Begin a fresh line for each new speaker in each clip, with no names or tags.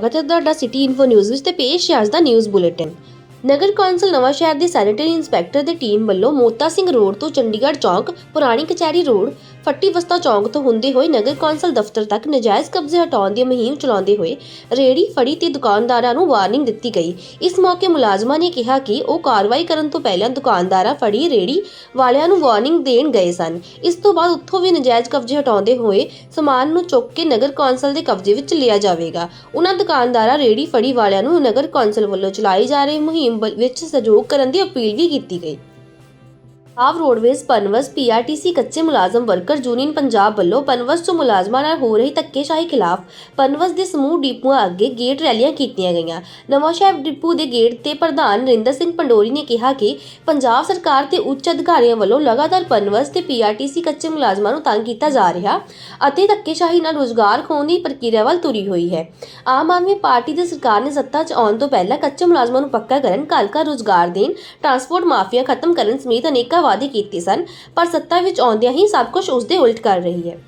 ਸਵਾਗਤ ਹੈ ਤੁਹਾਡਾ ਸਿਟੀ ਇਨਫੋ ਨਿਊਜ਼ ਵਿੱਚ ਤੇ ਪੇਸ਼ ਹੈ ਅੱਜ ਦਾ ਨਿਊਜ਼ ਬੁਲੇਟਿਨ ਨਗਰ ਕੌਂਸਲ ਨਵਾਂ ਸ਼ਹਿਰ ਦੇ ਸੈਨੇਟਰੀ ਇੰਸਪੈਕਟਰ ਦੀ ਟੀਮ ਵੱਲੋਂ ਮੋਤਾ ਸਿੰਘ ਰੋਡ ਤੋਂ ਚੰਡੀਗੜ੍ਹ ਚੌਕ, ਪੁਰਾਣੀ ਕਚਹਿਰੀ ਰੋਡ ਫੱਟੀ ਵਸਤਾ ਚੌਂਕ ਤੋਂ ਹੁੰਦੇ ਹੋਏ ਨਗਰ ਕੌਂਸਲ ਦਫ਼ਤਰ ਤੱਕ ਨਜਾਇਜ਼ ਕਬਜ਼ੇ ਹਟਾਉਣ ਦੀ ਮੁਹਿੰਮ ਚਲਾਉਂਦੇ ਹੋਏ ਰੇੜੀ ਫੜੀ ਤੇ ਦੁਕਾਨਦਾਰਾਂ ਨੂੰ ਵਾਰਨਿੰਗ ਦਿੱਤੀ ਗਈ। ਇਸ ਮੌਕੇ ਮੁਲਾਜ਼ਮਾਂ ਨੇ ਕਿਹਾ ਕਿ ਉਹ ਕਾਰਵਾਈ ਕਰਨ ਤੋਂ ਪਹਿਲਾਂ ਦੁਕਾਨਦਾਰਾਂ ਫੜੀ ਰੇੜੀ ਵਾਲਿਆਂ ਨੂੰ ਵਾਰਨਿੰਗ ਦੇਣ ਗਏ ਸਨ। ਇਸ ਤੋਂ ਬਾਅਦ ਉੱਥੋਂ ਵੀ ਨਜਾਇਜ਼ ਕਬਜ਼ੇ ਹਟਾਉਂਦੇ ਹੋਏ ਸਮਾਨ ਨੂੰ ਚੁੱਕ ਕੇ ਨਗਰ ਕੌਂਸਲ ਦੇ ਕਬਜ਼ੇ ਵਿੱਚ ਲਿਆ ਜਾਵੇਗਾ। ਉਹਨਾਂ ਦੁਕਾਨਦਾਰਾਂ ਰੇੜੀ ਫੜੀ ਵਾਲਿਆਂ ਨੂੰ ਨਗਰ ਕੌਂਸਲ ਵੱਲੋਂ ਚਲਾਈ ਜਾ ਰਹੀ ਮੁਹਿੰਮ ਬ- ਵਿੱਚ ਸਹਿਯੋਗ ਕਰਨ ਦੀ ਅਪੀਲ ਵੀ ਕੀਤੀ ਗਈ। ਆਵ ਰੋਡਵੇਜ਼ ਪਨਵਸ ਪੀਆਰਟੀਸੀ ਕੱਚੇ ਮੁਲਾਜ਼ਮ ਵਰਕਰ ਯੂਨੀਅਨ ਪੰਜਾਬ ਵੱਲੋਂ ਪਨਵਸ ਤੋਂ ਮੁਲਾਜ਼ਮਾਂ ਨਾਲ ਹੋ ਰਹੀ ਧੱਕੇਸ਼ਾਹੀ ਖਿਲਾਫ ਪਨਵਸ ਦੇ ਸਮੂਹ ਡਿਪੂਆਂ ਅੱਗੇ ਗੇਟ ਰੈਲੀਆਂ ਕੀਤੀਆਂ ਗਈਆਂ। ਨਵਾਂਸ਼ਹਿਰ ਡਿਪੂ ਦੇ ਗੇਟ ਤੇ ਪ੍ਰਧਾਨ ਨਰਿੰਦਰ ਸਿੰਘ ਪੰਡੋਰੀ ਨੇ ਕਿਹਾ ਕਿ ਪੰਜਾਬ ਸਰਕਾਰ ਤੇ ਉੱਚ ਅਧਿਕਾਰੀਆਂ ਵੱਲੋਂ ਲਗਾਤਾਰ ਪਨਵਸ ਤੇ ਪੀਆਰਟੀਸੀ ਕੱਚੇ ਮੁਲਾਜ਼ਮਾਂ ਨੂੰ ਤੰਗ ਕੀਤਾ ਜਾ ਰਿਹਾ ਅਤੇ ਧੱਕੇਸ਼ਾਹੀ ਨਾਲ ਰੋਜ਼ਗਾਰ ਖੋਹਣ ਦੀ ਪ੍ਰਕਿਰਿਆ ਵੱਲ ਤੁਰੀ ਹੋਈ ਹੈ। ਆਮ ਆਦਮੀ ਪਾਰਟੀ ਦੀ ਸਰਕਾਰ ਨੇ ਸੱਤਾ 'ਚ ਆਉਣ ਤੋਂ ਪਹਿਲਾਂ ਕੱਚੇ ਮੁਲਾਜ਼ਮਾਂ ਨੂੰ ਪੱਕਾ ਕਰਨ ਘਰ ਘਰ ਰੋਜ਼ਗਾਰ ਦੇਣ, ਟਰਾਂਸਪੋਰਟ ਮਾਫੀਆ ਖਤਮ ਕਰਨ ਸਮੇਤ ਅਨੇਕਾਂ ਵਾਅਦੇ ਕੀਤੇ ਸਨ, ਪਰ ਸੱਤਾ ਵਿੱਚ ਆਉਂਦਿਆਂ ਹੀ ਸਭ ਕੁਝ ਉਸ ਦੇ ਉਲਟ ਕਰ ਰਹੀ ਹੈ।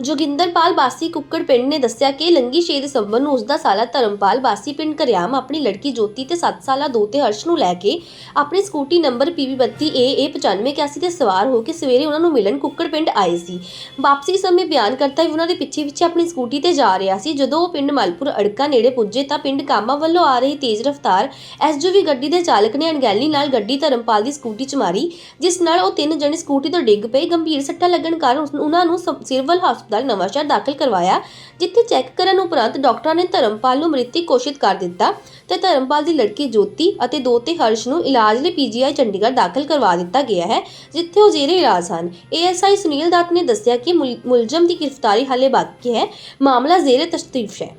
ਜੋਗਿੰਦਰਪਾਲ ਬਾਸੀ ਕੁੱਕੜ ਪਿੰਡ ਨੇ ਦੱਸਿਆ ਕਿ ਲੰਗੀ 6 ਦਸੰਬਰ ਨੂੰ ਉਸਦਾ ਸਾਲਾ ਧਰਮਪਾਲ ਬਾਸੀ ਪਿੰਡ ਕਰਿਆਮ ਆਪਣੀ ਲੜਕੀ ਜੋਤੀ ਤੇ 7 ਸਾਲਾ ਦੋਤੇ ਹਰਸ਼ ਨੂੰ ਲੈ ਕੇ ਆਪਣੀ ਸਕੂਟੀ ਨੰਬਰ PB32AA 9581 ਤੇ ਸਵਾਰ ਹੋ ਕੇ ਸਵੇਰੇ ਉਹਨਾਂ ਨੂੰ ਮਿਲਣ ਕੁੱਕੜ ਪਿੰਡ ਆਏ ਸੀ। ਵਾਪਸੀ ਸਮੇਂ ਬਿਆਨ ਕਰਤਾ ਵੀ ਉਹਨਾਂ ਦੇ ਪਿੱਛੇ ਪਿੱਛੇ ਆਪਣੀ ਸਕੂਟੀ ਤੇ ਜਾ ਰਿਹਾ ਸੀ। ਜਦੋਂ ਉਹ ਪਿੰਡ ਮਲਪੁਰ ਅੜਕਾ ਨੇੜੇ ਪੁੱਜੇ ਤਾਂ ਪਿੰਡ ਕਾਮਾ ਵੱਲੋਂ ਆ ਰਹੀ ਤੇਜ਼ ਰਫ਼ਤਾਰ ਐਸਯੂਵੀ ਗੱਡੀ ਦੇ ਚਾਲਕ ਨੇ ਅਣਗਹਿਲੀ ਨਾਲ ਗੱਡੀ ਧਰਮਪਾਲ ਦੀ ਸਕੂਟੀ 'ਚ ਮਾਰੀ, ਜਿਸ ਨਾਲ ਉਹ ਤਿੰਨ ਜਣੇ ਸਕੂਟੀ ਤੋਂ ਡਿੱਗ ਪਏ। ਗੰਭੀਰ ਸੱਟਾਂ ਲੱਗਣ ਕਾਰਨ ਉਸ- ਉਹਨਾਂ ਨੂੰ ਸਿਵਲ ਹਸਪਤਾਲ ਨਵਾਂਸ਼ਹਿਰ ਦਾਖਲ ਕਰਵਾਇਆ, ਜਿੱਥੇ ਚੈੱਕ ਕਰਨ ਉਪਰੰਤ ਡਾਕਟਰਾਂ ਨੇ ਧਰਮਪਾਲ ਨੂੰ ਮ੍ਰਿਤਕ ਘੋਸ਼ਿਤ ਕਰ ਦਿੱਤਾ ਤੇ ਧਰਮਪਾਲ ਦੀ ਲੜਕੀ ਜੋਤੀ ਅਤੇ ਦੋਤੇ ਹਰਸ਼ ਨੂੰ ਇਲਾਜ ਲਈ ਪੀਜੀਆਈ ਚੰਡੀਗੜ੍ਹ ਦਾਖਲ ਕਰਵਾ ਦਿੱਤਾ ਗਿਆ ਹੈ, ਜਿੱਥੇ ਉਹ ਜ਼ੇਰੇ ਇਲਾਜ ਹਨ ਏਐਸਆਈ ਸੁਨੀਲ ਦੱਤ ਨੇ ਦੱਸਿਆ ਕਿ ਮੁਲ- ਮੁਲਜ਼ਮ ਦੀ ਗ੍ਰਿਫਤਾਰੀ ਹਾਲੇ ਬਾਕੀ ਹੈ। ਮਾਮਲਾ ਜ਼ੇਰੇ ਤਸ਼ਤੀਫ ਹੈ।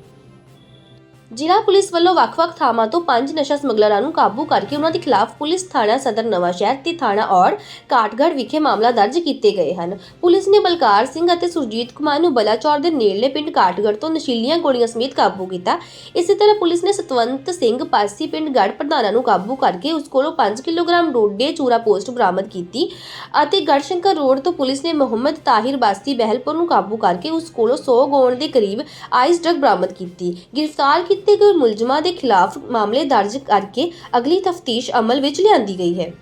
ਜ਼ਿਲ੍ਹਾ ਪੁਲਿਸ ਵੱਲੋਂ ਵੱਖ-ਵੱਖ ਥਾਵਾਂ ਤੋਂ ਪੰਜ ਨਸ਼ਾ ਸਮਗਲਰਾਂ ਨੂੰ ਕਾਬੂ ਕਰਕੇ ਉਹਨਾਂ ਦੇ ਖਿਲਾਫ ਪੁਲਿਸ ਥਾਣਾ ਸਦਰ ਨਵਾਂਸ਼ਹਿਰ ਤੇ ਥਾਣਾ ਔੜ ਕਾਟਗੜ੍ਹ ਵਿਖੇ ਮਾਮਲਾ ਦਰਜ ਕੀਤੇ ਗਏ ਹਨ। ਪੁਲਿਸ ਨੇ ਬਲਕਾਰ ਸਿੰਘ ਅਤੇ ਸੁਰਜੀਤ ਕੁਮਾਰ ਨੂੰ ਬਲਾਚੌਰ ਦੇ ਨੇੜਲੇ ਪਿੰਡ ਕਾਟਗੜ੍ਹ ਤੋਂ ਨਸ਼ੀਲੀਆਂ ਗੋਲੀਆਂ ਸਮੇਤ ਕਾਬੂ ਕੀਤਾ। ਇਸੇ ਤਰ੍ਹਾਂ ਪੁਲਿਸ ਨੇ ਸਤਵੰਤ ਸਿੰਘ ਪਾਸੀ ਪਿੰਡ ਗੜ ਪ੍ਰਧਾਨਾਂ ਨੂੰ ਕਾਬੂ ਕਰਕੇ ਉਸ ਕੋਲੋਂ 5 ਕਿਲੋਗ੍ਰਾਮ ਡੋਡੇ ਚੂਰਾ ਪੋਸਟ ਬਰਾਮਦ ਕੀਤੀ ਅਤੇ ਗੜਸ਼ੰਕਰ ਰੋਡ ਤੋਂ ਪੁਲਿਸ ਨੇ ਮੁਹੰਮਦ ਤਾਹਿਰ ਬਾਸੀ ਬਹਿਲਪੁਰ ਨੂੰ ਕਾਬੂ ਕਰਕੇ ਉਸ ਕੋਲੋਂ 100 ਗੋਣ ਦੇ ਕਰੀਬ ਆਈਸ ਡਰਗ ਬਰਾਮਦ ਕੀਤੀ। ਗ੍ਰਿਫਤਾਰ ਕੀਤੇ ਗਏ ਮੁਲਜ਼ਮਾਂ ਦੇ ਖਿਲਾਫ ਮਾਮਲੇ ਦਰਜ ਕਰਕੇ ਅਗਲੀ ਤਫਤੀਸ਼ ਅਮਲ ਵਿੱਚ ਲਿਆਂਦੀ ਗਈ ਹੈ।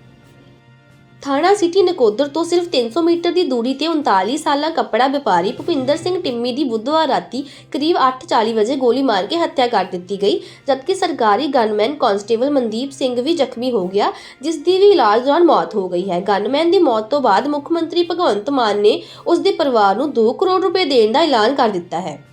ਥਾਣਾ ਸਿਟੀ ਨਕੋਦਰ ਤੋਂ ਸਿਰਫ 300 ਮੀਟਰ ਦੀ ਦੂਰੀ ਤੇ 39 ਸਾਲਾ ਕੱਪੜਾ ਵਪਾਰੀ ਭੁਪਿੰਦਰ ਸਿੰਘ ਟਿੰਮੀ ਦੀ ਬੁੱਧਵਾਰ ਰਾਤੀ ਕਰੀਬ 8:40 ਵਜੇ ਗੋਲੀ ਮਾਰ ਕੇ ਹੱਤਿਆ ਕਰ ਦਿੱਤੀ ਗਈ, ਜਦਕਿ ਸਰਕਾਰੀ ਗਨਮੈਨ ਕਾਂਸਟੇਬਲ ਮਨਦੀਪ ਸਿੰਘ ਵੀ ਜ਼ਖਮੀ ਹੋ ਗਿਆ, ਜਿਸ ਦੀ ਵੀ ਇਲਾਜ ਦੌਰਾਨ ਮੌਤ ਹੋ ਗਈ ਹੈ। ਗਨਮੈਨ ਦੀ ਮੌਤ ਤੋਂ ਬਾਅਦ ਮੁੱਖ ਮੰਤਰੀ ਭਗਵੰਤ ਮਾਨ ਨੇ ਉਸ ਦੇ ਪਰਿਵਾਰ ਨੂੰ 2 ਕਰੋੜ ਰੁਪਏ ਦੇਣ ਦਾ ਐਲਾਨ ਕਰ ਦਿੱਤਾ ਹੈ।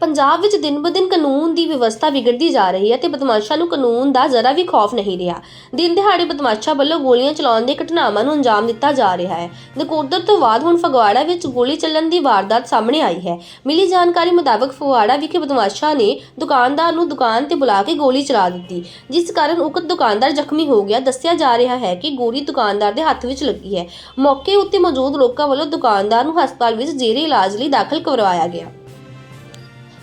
ਪੰਜਾਬ ਵਿੱਚ ਦਿਨ-ਬਦਿਨ ਕਾਨੂੰਨ ਦੀ ਵਿਵਸਥਾ ਵਿਗੜਦੀ ਜਾ ਰਹੀ ਹੈ ਤੇ ਬਦਮਾਸ਼ਾਂ ਨੂੰ ਕਾਨੂੰਨ ਦਾ ਜ਼ਰਾ ਵੀ ਖੌਫ ਨਹੀਂ ਰਿਹਾ। ਦਿਨ ਦਿਹਾੜੇ ਬਦਮਾਸ਼ਾਂ ਵੱਲੋਂ ਗੋਲੀਆਂ ਚਲਾਉਣ ਦੀਆਂ ਘਟਨਾਵਾਂ ਨੂੰ ਅੰਜਾਮ ਦਿੱਤਾ ਜਾ ਰਿਹਾ ਹੈ। ਨਕੋਦਰ ਤੋਂ ਬਾਅਦ ਹੁਣ ਫਗਵਾੜਾ ਵਿੱਚ ਗੋਲੀ ਚੱਲਣ ਦੀ ਵਾਰਦਾਤ ਸਾਹਮਣੇ ਆਈ ਹੈ। ਮਿਲੀ ਜਾਣਕਾਰੀ ਮੁਤਾਬਕ ਫਗਵਾੜਾ ਵਿਖੇ ਬਦਮਾਸ਼ਾਂ ਨੇ ਦੁਕਾਨਦਾਰ ਨੂੰ ਦੁਕਾਨ ਤੇ ਬੁਲਾ ਕੇ ਗੋਲੀ ਚਲਾ ਦਿੱਤੀ, ਜਿਸ ਕਾਰਨ ਉਕਤ ਦੁਕਾਨਦਾਰ ਜ਼ਖਮੀ ਹੋ ਗਿਆ। ਦੱਸਿਆ ਜਾ ਰਿਹਾ ਹੈ ਕਿ ਗੋਲੀ ਦੁਕਾਨਦਾਰ ਦੇ ਹੱਥ ਵਿੱਚ ਲੱਗੀ ਹੈ। ਮੌਕੇ ਉੱਤੇ ਮੌਜੂਦ ਲੋਕਾਂ ਵੱਲੋਂ ਦੁਕਾਨਦਾਰ ਨੂੰ ਹਸਪਤਾਲ ਵਿੱਚ ਜ਼ੇਰੇ ਇਲਾਜ ਲਈ ਦਾਖਲ ਕਰਵਾਇਆ ਗਿਆ।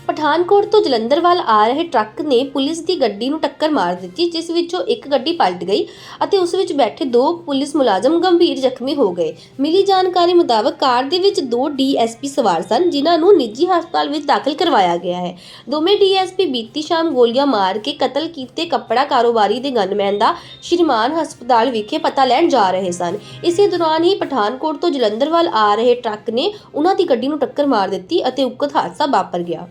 ਪਠਾਨਕੋਟ ਤੋਂ ਜਲੰਧਰ ਵੱਲ ਆ ਰਹੇ ਟਰੱਕ ਨੇ ਪੁਲਿਸ ਦੀ ਗੱਡੀ ਨੂੰ ਟੱਕਰ ਮਾਰ ਦਿੱਤੀ, ਜਿਸ ਵਿੱਚੋਂ ਇੱਕ ਗੱਡੀ ਪਲਟ ਗਈ ਅਤੇ ਉਸ ਵਿੱਚ ਬੈਠੇ ਦੋ ਪੁਲਿਸ ਮੁਲਾਜ਼ਮ ਗੰਭੀਰ ਜ਼ਖਮੀ ਹੋ ਗਏ। ਮਿਲੀ ਜਾਣਕਾਰੀ ਮੁਤਾਬਕ ਕਾਰ ਦੇ ਵਿੱਚ ਦੋ ਡੀਐਸਪੀ ਸਵਾਰ ਸਨ, ਜਿਨ੍ਹਾਂ ਨੂੰ ਨਿੱਜੀ ਹਸਪਤਾਲ ਵਿੱਚ ਦਾਖਲ ਕਰਵਾਇਆ ਗਿਆ ਹੈ। ਦੋਵੇਂ ਡੀਐਸਪੀ ਬੀਤੀ ਸ਼ਾਮ ਗੋਲੀਆਂ ਮਾਰ ਕੇ ਕਤਲ ਕੀਤੇ ਕੱਪੜਾ ਕਾਰੋਬਾਰੀ ਦੇ ਗਨਮੈਨ ਦਾ ਸ਼੍ਰੀਮਾਨ ਹਸਪਤਾਲ ਵਿਖੇ ਪਤਾ ਲੈਣ ਜਾ ਰਹੇ ਸਨ। ਇਸੇ ਦੌਰਾਨ ਹੀ ਪਠਾਨਕੋਟ ਤੋਂ ਜਲੰਧਰ ਵੱਲ ਆ ਰਹੇ ਟਰੱਕ ਨੇ ਉਹਨਾਂ ਦੀ ਗੱਡੀ ਨੂੰ ਟੱਕਰ ਮਾਰ ਦਿੱਤੀ ਅਤੇ ਉਕਤ ਹਾਦਸਾ ਵਾਪਰ ਗਿਆ।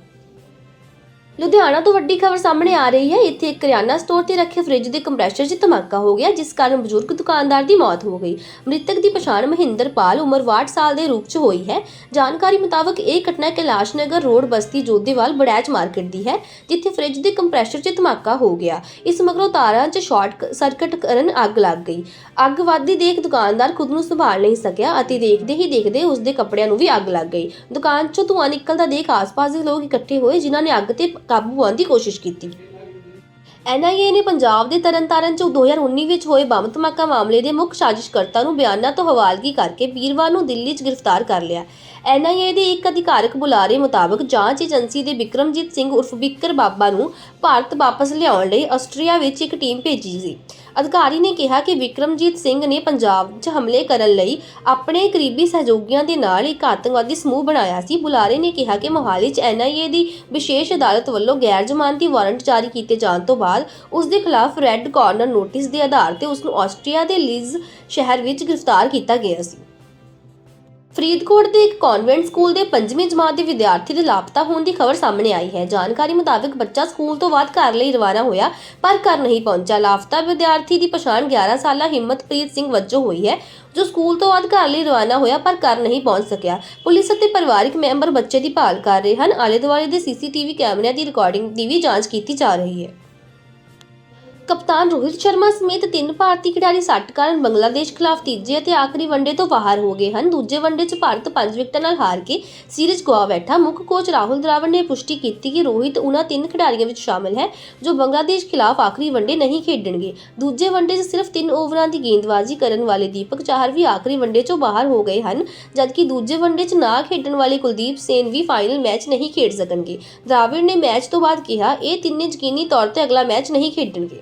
ਲੁਧਿਆਣਾ ਤੋਂ ਵੱਡੀ ਖਬਰ ਸਾਹਮਣੇ ਆ ਰਹੀ ਹੈ। ਇੱਥੇ ਇੱਕ ਕਰਿਆਨਾ ਸਟੋਰ ਤੇ ਰੱਖੇ ਫ੍ਰਿਜ ਦੇ ਕੰਪਰੈਸ਼ਰ 'ਚ ਧਮਾਕਾ ਹੋ ਗਿਆ, ਜਿਸ ਕਾਰਨ ਬਜ਼ੁਰਗ ਦੁਕਾਨਦਾਰ ਦੀ ਮੌਤ ਹੋ ਗਈ। ਮ੍ਰਿਤਕ ਦੀ ਪਛਾਣ ਮਹਿੰਦਰਪਾਲ ਉਮਰ 62 ਸਾਲ ਦੇ ਰੂਪ 'ਚ ਹੋਈ ਹੈ। ਜਾਣਕਾਰੀ ਮੁਤਾਬਕ ਇਹ ਘਟਨਾ ਕੈਲਾਸ਼ ਨਗਰ ਰੋਡ ਬਸਤੀ ਜੋਧੇਵਾਲ, ਬੜੈਚ ਮਾਰਕੀਟ ਦੀ ਹੈ, ਜਿੱਥੇ ਫ੍ਰਿਜ ਦੇ ਕੰਪਰੈਸ਼ਰ 'ਚ ਧਮਾਕਾ ਹੋ ਗਿਆ। ਇਸ ਮਗਰੋਂ ਤਾਰਾਂ 'ਚ ਸ਼ਾਰਟ ਸਰਕਟ ਕਰਨ ਅੱਗ ਲੱਗ ਗਈ। ਅੱਗ ਵੱਧਦੀ ਦੇਖ ਦੁਕਾਨਦਾਰ ਖੁਦ ਨੂੰ ਸੰਭਾਲ ਨਹੀਂ ਸਕਿਆ ਅਤੇ ਦੇਖਦੇ ਹੀ ਦੇਖਦੇ ਉਸ ਦੇ ਕੱਪੜਿਆਂ ਨੂੰ ਵੀ ਅੱਗ ਲੱਗ ਗਈ। ਦੁਕਾਨ 'ਚੋਂ ਧੂੰਆਂ ਨਿਕਲਦਾ ਦੇਖ ਆਸ-ਪਾਸ ਦੇ ਲੋਕ ਇਕੱਠੇ ਹੋਏ, ਜਿਨ੍ਹਾਂ ਨੇ ਅੱਗ ਤੇ ਕਾਬੂ ਪਾਉਣ ਦੀ ਕੋਸ਼ਿਸ਼ ਕੀਤੀ। ਐਨਆਈਏ ਨੇ ਪੰਜਾਬ ਦੇ ਤਰਨਤਾਰਨ 'ਚ 2019 ਵਿੱਚ ਹੋਏ ਬੰਬ ਧਮਾਕਾ ਮਾਮਲੇ ਦੇ ਮੁੱਖ ਸਾਜ਼ਿਸ਼ਕਰਤਾ ਨੂੰ ਬਿਆਨਾਂ ਤੋਂ ਹਵਾਲਗੀ ਕਰਕੇ ਵੀਰਵਾਰ ਨੂੰ ਦਿੱਲੀ 'ਚ ਗ੍ਰਿਫਤਾਰ ਕਰ ਲਿਆ। ਐਨਆਈਏ ਦੇ ਇੱਕ ਅਧਿਕਾਰਕ ਬੁਲਾਰੇ ਮੁਤਾਬਕ ਜਾਂਚ ਏਜੰਸੀ ਦੇ ਵਿਕਰਮਜੀਤ ਸਿੰਘ ਉਰਫ ਬਿੱਕਰ ਬਾਬਾ ਨੂੰ ਭਾਰਤ ਵਾਪਸ ਲਿਆਉਣ ਲਈ ਆਸਟਰੀਆ ਵਿੱਚ ਇੱਕ ਟੀਮ ਭੇਜੀ ਸੀ। ਅਧਿਕਾਰੀ ਨੇ ਕਿਹਾ ਕਿ ਵਿਕਰਮਜੀਤ ਸਿੰਘ ਨੇ ਪੰਜਾਬ 'ਚ ਹਮਲੇ ਕਰਨ ਲਈ ਆਪਣੇ ਕਰੀਬੀ ਸਹਿਯੋਗੀਆਂ ਦੇ ਨਾਲ ਇੱਕ ਆਤੰਕਵਾਦੀ ਸਮੂਹ ਬਣਾਇਆ ਸੀ। ਬੁਲਾਰੇ ਨੇ ਕਿਹਾ ਕਿ ਮੋਹਾਲੀ 'ਚ ਐਨਆਈਏ ਦੀ ਵਿਸ਼ੇਸ਼ ਅਦਾਲਤ ਵੱਲੋਂ ਗੈਰ ਜ਼ਮਾਨਤੀ ਵਾਰੰਟ ਜਾਰੀ ਕੀਤੇ ਜਾਣ ਤੋਂ ਬਾਅਦ ਉਸ ਦੇ ਖਿਲਾਫ ਰੈੱਡ ਕਾਰਨਰ ਨੋਟਿਸ ਦੇ ਆਧਾਰ ਤੇ ਉਸ ਨੂੰ ਆਸਟਰੀਆ ਦੇ ਲੀਜ਼ ਸ਼ਹਿਰ ਵਿੱਚ ਗ੍ਰਿਫਤਾਰ ਕੀਤਾ ਗਿਆ ਸੀ। ਫਰੀਦਕੋਟ ਦੇ ਇੱਕ ਕਨਵੈਂਟ ਸਕੂਲ ਦੇ 5ਵੀਂ ਜਮਾਤ ਦੇ ਵਿਦਿਆਰਥੀ ਦੇ ਲਾਪਤਾ ਹੋਣ ਦੀ ਖਬਰ ਸਾਹਮਣੇ ਆਈ ਹੈ। ਜਾਣਕਾਰੀ ਮੁਤਾਬਕ ਬੱਚਾ ਸਕੂਲ ਤੋਂ ਬਾਅਦ ਘਰ ਲਈ ਰਵਾਨਾ ਹੋਇਆ, ਪਰ ਘਰ ਨਹੀਂ ਪਹੁੰਚਾ ਲਾਪਤਾ ਵਿਦਿਆਰਥੀ ਦੀ ਪਛਾਣ 11 ਸਾਲਾ ਹਿੰਮਤਪ੍ਰੀਤ ਸਿੰਘ ਵਜੋਂ ਹੋਈ ਹੈ, ਜੋ ਸਕੂਲ ਤੋਂ ਬਾਅਦ ਘਰ ਲਈ ਰਵਾਨਾ ਹੋਇਆ, ਪਰ ਘਰ ਨਹੀਂ ਪਹੁੰਚ ਸਕਿਆ। ਪੁਲਿਸ ਅਤੇ ਪਰਿਵਾਰਕ ਮੈਂਬਰ ਬੱਚੇ ਦੀ ਭਾਲ ਕਰ ਰਹੇ ਹਨ। ਆਲੇ ਦੁਆਲੇ ਦੇ ਸੀਸੀਟੀਵੀ ਕੈਮਰਿਆਂ ਦੀ ਰਿਕਾਰਡਿੰਗ ਦੀ ਵੀ ਜਾਂਚ ਕੀਤੀ ਜਾ ਰਹੀ ਹੈ। ਕਪਤਾਨ ਰੋਹਿਤ ਸ਼ਰਮਾ ਸਮੇਤ ਤਿੰਨ ਭਾਰਤੀ ਖਿਡਾਰੀ ਸੱਟ ਕਾਰਨ ਬੰਗਲਾਦੇਸ਼ ਖਿਲਾਫ ਤੀਜੇ ਅਤੇ ਆਖਰੀ ਵਨਡੇ ਤੋਂ ਬਾਹਰ ਹੋ ਗਏ ਹਨ। ਦੂਜੇ ਵਨਡੇ 'ਚ ਭਾਰਤ 5 ਵਿਕਟਾਂ ਨਾਲ ਹਾਰ ਕੇ ਸੀਰੀਜ਼ ਗਵਾ ਬੈਠਾ। ਮੁੱਖ ਕੋਚ ਰਾਹੁਲ ਦਰਾਵੜ ਨੇ ਪੁਸ਼ਟੀ ਕੀਤੀ ਕਿ ਰੋਹਿਤ ਉਹਨਾਂ ਤਿੰਨ ਖਿਡਾਰੀਆਂ ਵਿੱਚ ਸ਼ਾਮਲ ਹੈ ਜੋ ਬੰਗਲਾਦੇਸ਼ ਖਿਲਾਫ ਆਖਰੀ ਵਨਡੇ ਨਹੀਂ ਖੇਡਣਗੇ। ਦੂਜੇ ਵਨਡੇ 'ਚ ਸਿਰਫ ਤਿੰਨ ਓਵਰਾਂ ਦੀ ਗੇਂਦਬਾਜ਼ੀ ਕਰਨ ਵਾਲੇ ਦੀਪਕ ਚਾਹਰ ਵੀ ਆਖਰੀ ਵਨਡੇ 'ਚੋਂ ਬਾਹਰ ਹੋ ਗਏ ਹਨ, ਜਦਕਿ ਦੂਜੇ ਵਨਡੇ 'ਚ ਨਾ ਖੇਡਣ ਵਾਲੇ ਕੁਲਦੀਪ ਸੇਨ ਵੀ ਫਾਈਨਲ ਮੈਚ ਨਹੀਂ ਖੇਡ ਸਕਣਗੇ। ਦਰਾਵਿੜ ਨੇ ਮੈਚ ਤੋਂ ਬਾਅਦ ਕਿਹਾ, ਇਹ ਤਿੰਨੇ ਯਕੀਨੀ ਤੌਰ ਤੇ ਅਗਲਾ ਮੈਚ ਨਹੀਂ ਖੇਡਣਗੇ।